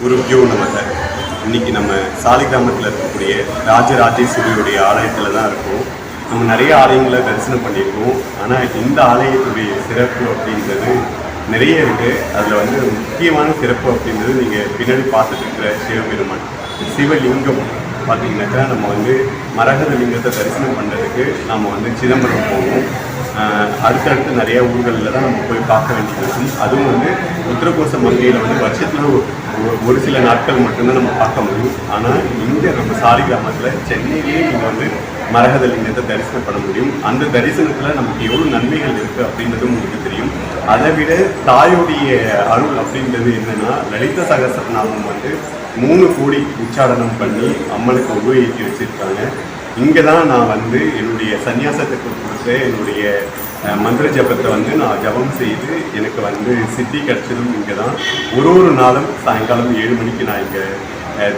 குருப்பியோ நமக. இன்னைக்கு நம்ம சாலிகிராமத்தில் இருக்கக்கூடிய ராஜராஜேஸ்வரியுடைய ஆலயத்தில் தான் இருக்கோம். நம்ம நிறைய ஆலயங்களை தரிசனம் பண்ணியிருக்கோம். ஆனால் இந்த ஆலயத்துடைய சிறப்பு அப்படின்றது நிறைய இருக்குது அதில் வந்து முக்கியமான சிறப்பு அப்படின்றது நீங்கள் பின்னாடி பார்த்துட்டு இருக்கிற சிவபெருமான். சிவலிங்கம் பார்த்தீங்கன்னாக்கா நம்ம வந்து மரகத லிங்கத்தை தரிசனம் பண்ணுறதுக்கு நம்ம வந்து சிதம்பரம் போவோம். அடுத்தடுத்து நிறைய ஊர்களில் தான் நம்ம போய் பார்க்க வேண்டியது இருக்கும் அதுவும் வந்து உத்தரகோச மங்கையில் வந்து வருஷத்தில் ஒரு ஒரு சில நாட்கள் மட்டும்தான் நம்ம பார்க்க முடியும். ஆனால் இங்கே நம்ம சாரி கிராமத்தில் சென்னையிலேயே நீங்கள் வந்து மரகதலிங்கத்தை தரிசனம் பண்ண முடியும். அந்த தரிசனத்தில் நமக்கு எவ்வளோ நன்மைகள் இருக்குது அப்படின்றதும் உங்களுக்கு தெரியும். அதை விட தாயோடைய அருள் அப்படின்றது என்னன்னா லலித சகசரநாமம் வந்து மூணு கோடி உச்சாரணம் பண்ணி அம்மனுக்கு உபயோகிக்க வச்சுருக்காங்க. இங்கே தான் நான் வந்து என்னுடைய சன்னியாசத்துக்கு கொடுத்த என்னுடைய மந்திர ஜபத்தை வந்து நான் ஜபம் செய்து எனக்கு வந்து சித்தி கிடைச்சதும் இங்கே தான் ஒரு ஒரு நாளும் சாயங்காலம் ஏழு மணிக்கு நான் இங்கே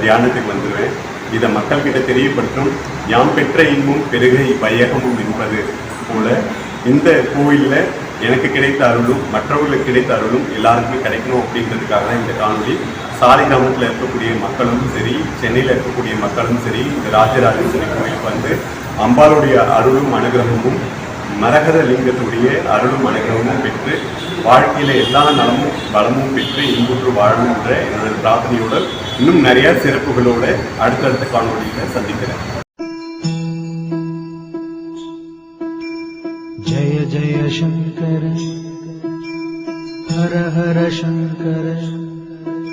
தியானத்துக்கு வந்துடுவேன் இதை மக்கள்கிட்ட தெரியப்படுத்தும். யாம் பெற்ற இன்பும் பெருகை வையகமும் என்பது போல இந்த கோயிலில் எனக்கு கிடைத்த அருளும் மற்றவர்களுக்கு கிடைத்த அருளும் எல்லாருக்குமே கிடைக்கணும் அப்படின்றதுக்காக தான் இந்த காணொலி சாலை கிராமத்தில் இருக்கக்கூடிய மக்களும் சரி சென்னையில் இருக்கக்கூடிய மக்களும் சரி இந்த ராஜராஜேஸ்வரி கோயில் வந்து அம்பாளுடைய அருளும் அனுகிரகமும் மரகத லிங்கத்துடைய அருளும் அனுகிரகமும் பெற்று வாழ்க்கையில் எல்லா நலமும் பலமும் பெற்று இன்புற்று வாழணுன்ற என்னோட பிரார்த்தனையோடு இன்னும் நிறைய சிறப்புகளோடு அடுத்தடுத்த காணொலியில் சந்திக்கிறேன். ஜய ஜய சங்கர ஹர ஹர சங்கர.